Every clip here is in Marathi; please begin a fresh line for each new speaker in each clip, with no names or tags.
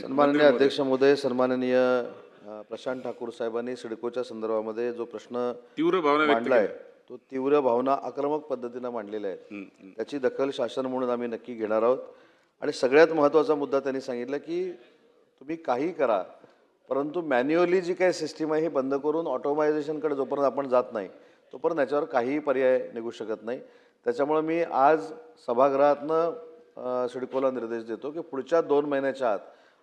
सन्माननीय अध्यक्ष महोदय सन्माननीय प्रशांत ठाकूर साहेबांनी सिडकोच्या संदर्भामध्ये जो प्रश्न
तीव्र भावना व्यक्त
मांडलाय तो तीव्र भावना आक्रमक पद्धतीनं मांडलेल्या आहेत. त्याची दखल शासन म्हणून आम्ही नक्की घेणार आहोत. आणि सगळ्यात महत्त्वाचा मुद्दा त्यांनी सांगितलं की तुम्ही काही करा परंतु मॅन्युअली जी काही सिस्टीम आहे ही बंद करून ऑटोमायझेशनकडे जोपर्यंत आपण जात नाही तोपर्यंत याच्यावर काहीही पर्याय निघू शकत नाही. त्याच्यामुळं मी आज सभागृहातनं सिडकोला निर्देश देतो की पुढच्या दोन महिन्याच्या आत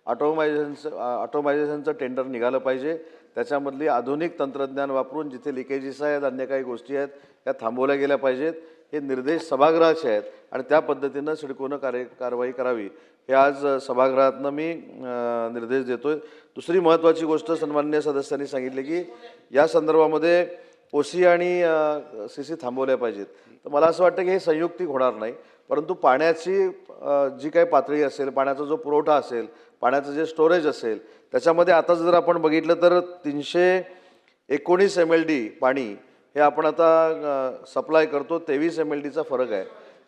ऑटोमायझेशनचं ऑटोमायझेशनचं टेंडर निघालं पाहिजे. त्याच्यामधली आधुनिक तंत्रज्ञान वापरून जिथे लिकेजेस आहेत अन्य काही गोष्टी आहेत त्या थांबवल्या गेल्या पाहिजेत. हे निर्देश सभागृहाचे आहेत आणि त्या पद्धतीनं सिडकोनं कार्य कारवाई करावी. हे आज सभागृहातनं मी निर्देश देतो आहे दुसरी महत्त्वाची गोष्ट सन्माननीय सदस्यांनी सांगितली की या संदर्भामध्ये ओसी आणि सी सी थांबवल्या पाहिजेत. तर मला असं वाटतं की हे संयुक्तिक होणार नाही. परंतु पाण्याची जी काही पातळी असेल पाण्याचा जो पुरवठा असेल पाण्याचं जे स्टोरेज असेल त्याच्यामध्ये आता जर आपण बघितलं तर तीनशे एकोणीस एम एल डी पाणी हे आपण आता सप्लाय करतो तेवीस एम एल डीचा फरक आहे.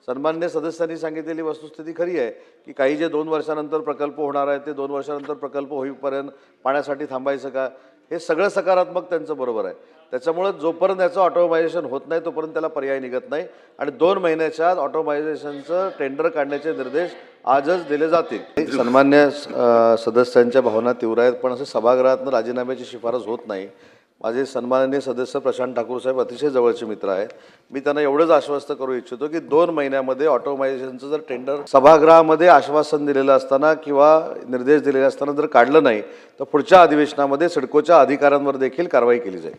सन्मान्य सदस्यांनी सांगितलेली वस्तुस्थिती खरी आहे की काही जे दोन वर्षानंतर प्रकल्प होणार आहे ते दोन वर्षानंतर प्रकल्प होईपर्यंत पाण्यासाठी थांबायचं का? हे सगळं सकारात्मक त्यांचं बरोबर आहे. त्याच्यामुळं जोपर्यंत याचं ऑटोमायझेशन होत नाही तोपर्यंत त्याला पर्याय निघत नाही. आणि दोन महिन्याच्या आत ऑटोमायझेशनचं टेंडर काढण्याचे निर्देश आजच दिले जातील. सन्मान्य सदस्यांच्या भावना तीव्र आहेत पण असं सभागृहातनं राजीनाम्याची शिफारस होत नाही. माझे सन्माननीय सदस्य प्रशांत ठाकूर साहेब अतिशय जवळचे मित्र आहेत. मी त्यांना एवढंच आश्वस्त करू इच्छितो की दोन महिन्यामध्ये ऑटोमायझेशनचं जर टेंडर सभागृहामध्ये आश्वासन दिलेलं असताना किंवा निर्देश दिलेले असताना जर काढलं नाही तर पुढच्या अधिवेशनामध्ये सिडकोच्या अधिकाऱ्यांवर देखील कारवाई केली जाईल.